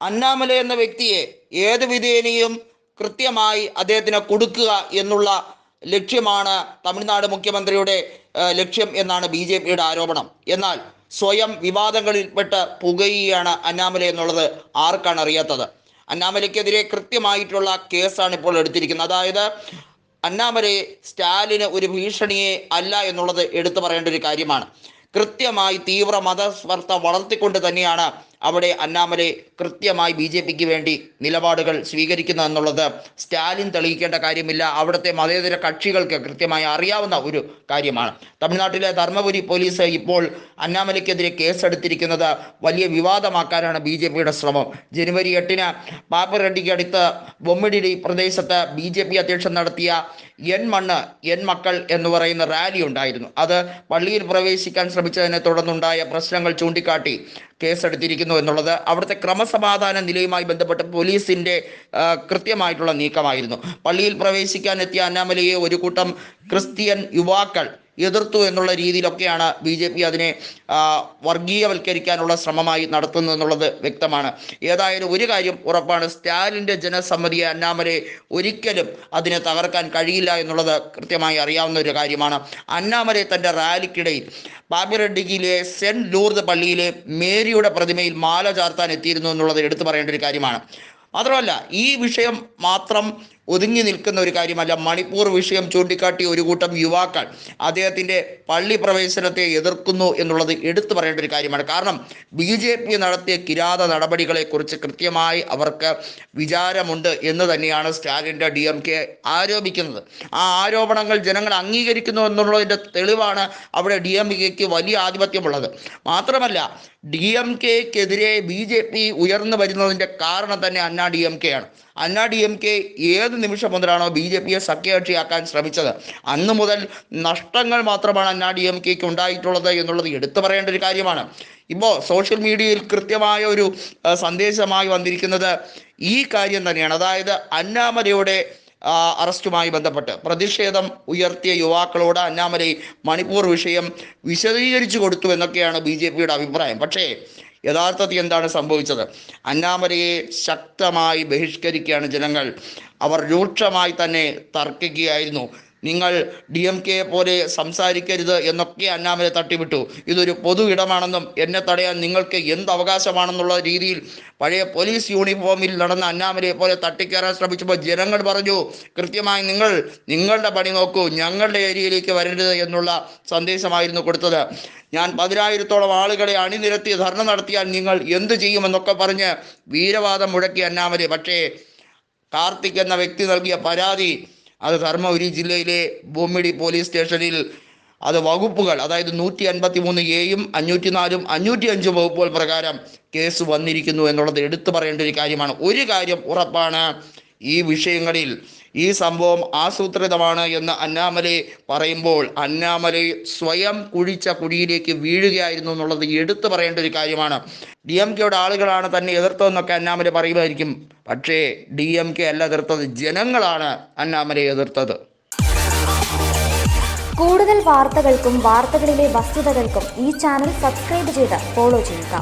അന്നാമല എന്ന വ്യക്തിയെ ഏത് വിധേനയും കൃത്യമായി അദ്ദേഹത്തിന് കൊടുക്കുക എന്നുള്ള ലക്ഷ്യമാണ് തമിഴ്നാട് മുഖ്യമന്ത്രിയുടെ ലക്ഷ്യം എന്നാണ് ബി ജെ പിയുടെ ആരോപണം. എന്നാൽ സ്വയം വിവാദങ്ങളിൽപ്പെട്ട് പുകയുകയാണ് അന്നാമല എന്നുള്ളത് ആർക്കാണ് അറിയാത്തത്? അന്നാമലയ്ക്കെതിരെ കൃത്യമായിട്ടുള്ള കേസാണ് ഇപ്പോൾ എടുത്തിരിക്കുന്നത്. അതായത് അന്നാമലയെ സ്റ്റാലിന് ഒരു ഭീഷണിയെ അല്ല എന്നുള്ളത് എടുത്തു പറയേണ്ട ഒരു കാര്യമാണ്. കൃത്യമായി തീവ്ര മതസ്പർദ്ധ വളർത്തിക്കൊണ്ട് തന്നെയാണ് അവിടെ അന്നാമലെ കൃത്യമായി ബി ജെ പിക്ക് വേണ്ടി നിലപാടുകൾ സ്വീകരിക്കുന്നു എന്നുള്ളത് സ്റ്റാലിൻ തെളിയിക്കേണ്ട കാര്യമില്ല. അവിടുത്തെ മതേതര കക്ഷികൾക്ക് കൃത്യമായി അറിയാവുന്ന ഒരു കാര്യമാണ്. തമിഴ്നാട്ടിലെ ധർമ്മപുരി പോലീസ് ഇപ്പോൾ അന്നാമലയ്ക്കെതിരെ കേസെടുത്തിരിക്കുന്നത് വലിയ വിവാദമാക്കാനാണ് ബി ജെ പിയുടെ ശ്രമം. ജനുവരി എട്ടിന് പാപ്പറെഡ്ഡിക്ക് അടുത്ത് ബൊമ്മിടി പ്രദേശത്ത് ബി ജെ പി അധ്യക്ഷൻ നടത്തിയ എൻ മണ്ണ് എൻ മക്കൾ എന്ന് പറയുന്ന റാലി ഉണ്ടായിരുന്നു അത് പള്ളിയിൽ പ്രവേശിക്കാൻ ശ്രമിച്ചതിനെ തുടർന്നുണ്ടായ പ്രശ്നങ്ങൾ ചൂണ്ടിക്കാട്ടി കേസെടുത്തിരിക്കുന്നു എന്നുള്ളത് അവിടുത്തെ ക്രമസമാധാന നിലയുമായി ബന്ധപ്പെട്ട് പോലീസിന്റെ കൃത്യമായിട്ടുള്ള നീക്കമായിരുന്നു. പള്ളിയിൽ പ്രവേശിക്കാൻ എത്തിയ അന്നാമലയെ ഒരു കൂട്ടം ക്രിസ്ത്യൻ യുവാക്കൾ എതിർത്തു എന്നുള്ള രീതിയിലൊക്കെയാണ് ബി ജെ പി അതിനെ വർഗീയവൽക്കരിക്കാനുള്ള ശ്രമമായി നടത്തുന്നത് എന്നുള്ളത് വ്യക്തമാണ്. ഏതായാലും ഒരു കാര്യം ഉറപ്പാണ് സ്റ്റാലിന്റെ ജനസമ്മതിയെ അന്നാമലെ ഒരിക്കലും അതിനെ തകർക്കാൻ കഴിയില്ല എന്നുള്ളത് കൃത്യമായി അറിയാവുന്ന ഒരു കാര്യമാണ്. അന്നാമലെ തന്റെ റാലിക്കിടയിൽ ബാബിറെഡ്ഡിയിലെ സെന്റ് ലൂർദ് പള്ളിയിലെ മേരിയുടെ പ്രതിമയിൽ മാല ചാർത്താൻ എത്തിയിരുന്നു എന്നുള്ളത് എടുത്തു പറയേണ്ട ഒരു കാര്യമാണ്. മാത്രമല്ല ഈ വിഷയം മാത്രം ഒതുങ്ങി നിൽക്കുന്ന ഒരു കാര്യമല്ല. മണിപ്പൂർ വിഷയം ചൂണ്ടിക്കാട്ടി ഒരു കൂട്ടം യുവാക്കൾ അദ്ദേഹത്തിന്റെ പള്ളി പ്രവേശനത്തെ എതിർക്കുന്നു എന്നുള്ളത് എടുത്തു പറയേണ്ട ഒരു കാര്യമാണ്. കാരണം ബി ജെ പി നടത്തിയ കിരാത നടപടികളെക്കുറിച്ച് കൃത്യമായി അവർക്ക് വിചാരമുണ്ട് എന്ന് തന്നെയാണ് സ്റ്റാലിന്റെ ഡി എം കെ ആരോപിക്കുന്നത്. ആ ആരോപണങ്ങൾ ജനങ്ങൾ അംഗീകരിക്കുന്നു എന്നുള്ളതിന്റെ തെളിവാണ് അവിടെ ഡി എം കെക്ക് വലിയ ആധിപത്യമുള്ളത്. മാത്രമല്ല ഡി എം കെക്കെതിരെ ബി ജെ പി ഉയർന്നു വരുന്നതിന്റെ കാരണം തന്നെ അന്നാ ഡി എം കെ ആണ് ഡി എം കെ ഏത് നിമിഷം മുതലാണോ ബി ജെ പിയെ സഖ്യകക്ഷിയാക്കാൻ ശ്രമിച്ചത്? അന്ന് മുതൽ നഷ്ടങ്ങൾ മാത്രമാണ് അണ്ണാ ഡി എം കെക്ക് ഉണ്ടായിട്ടുള്ളത് എന്നുള്ളത് എടുത്തു പറയേണ്ട ഒരു കാര്യമാണ്. ഇപ്പോൾ സോഷ്യൽ മീഡിയയിൽ കൃത്യമായ ഒരു സന്ദേശമായി വന്നിരിക്കുന്നത് ഈ കാര്യം തന്നെയാണ്. അതായത് അന്നാമലയുടെ അറസ്റ്റുമായി ബന്ധപ്പെട്ട് പ്രതിഷേധം ഉയർത്തിയ യുവാക്കളോട് അന്നാമലൈ മണിപ്പൂർ വിഷയം വിശദീകരിച്ചു കൊടുത്തു എന്നൊക്കെയാണ് ബി അഭിപ്രായം. പക്ഷേ യഥാർത്ഥത്തിൽ എന്താണ് സംഭവിച്ചത്? അന്നാമലയെ ശക്തമായി ബഹിഷ്കരിക്കുകയാണ് ജനങ്ങൾ. അവർ രൂക്ഷമായി തന്നെ തർക്കിക്കുകയായിരുന്നു. നിങ്ങൾ ഡി എം കെയെ പോലെ സംസാരിക്കരുത് എന്നൊക്കെ അന്നാമലെ തട്ടിവിട്ടു. ഇതൊരു പൊതു ഇടമാണെന്നും എന്നെ തടയാൻ നിങ്ങൾക്ക് എന്ത് അവകാശമാണെന്നുള്ള രീതിയിൽ പഴയ പോലീസ് യൂണിഫോമിൽ നടന്ന അന്നാമലയെ പോലെ തട്ടിക്കയറാൻ ശ്രമിച്ചപ്പോൾ ജനങ്ങൾ പറഞ്ഞു കൃത്യമായി നിങ്ങൾ നിങ്ങളുടെ പണി നോക്കൂ ഞങ്ങളുടെ ഏരിയയിലേക്ക് വരരുത് എന്നുള്ള സന്ദേശമായിരുന്നു കൊടുത്തത്. ഞാൻ പതിനായിരത്തോളം ആളുകളെ അണിനിരത്തി ധർണ നടത്തിയാൽ നിങ്ങൾ എന്ത് ചെയ്യുമെന്നൊക്കെ പറഞ്ഞ് വീരവാദം മുഴക്കി അന്നാമലെ പക്ഷേ കാർത്തിക് എന്ന വ്യക്തി നൽകിയ പരാതി അത് ധർമ്മപുരി ജില്ലയിലെ ബൊമ്മിടി പോലീസ് സ്റ്റേഷനിൽ അത് വകുപ്പുകൾ അതായത് നൂറ്റി അൻപത്തി മൂന്ന് എയും അഞ്ഞൂറ്റി നാലും അഞ്ഞൂറ്റി അഞ്ചും വകുപ്പുകൾ പ്രകാരം കേസ് വന്നിരിക്കുന്നു എന്നുള്ളത് എടുത്തു പറയേണ്ട ഒരു കാര്യമാണ്. ഒരു കാര്യം ഉറപ്പാണ് ഈ വിഷയങ്ങളിൽ ഈ സംഭവം ആസൂത്രിതമാണ് എന്ന് അന്നാമലെ പറയുമ്പോൾ അന്നാമലെ സ്വയം കുഴിച്ച കുഴിയിലേക്ക് വീഴുകയായിരുന്നു എന്നുള്ളത് എടുത്തു പറയേണ്ട ഒരു കാര്യമാണ്. ഡി എം കെയുടെ ആളുകളാണ് തന്നെ എതിർത്തതെന്നൊക്കെ അന്നാമലെ പറയുമായിരിക്കും. പക്ഷേ ഡി എം കെ അല്ല എതിർത്തത് ജനങ്ങളാണ് അന്നാമലെ എതിർത്തത്. കൂടുതൽ വാർത്തകൾക്കും വാർത്തകളിലെ വസ്തുതകൾക്കും ഈ ചാനൽ സബ്സ്ക്രൈബ് ചെയ്ത് ഫോളോ ചെയ്യുക.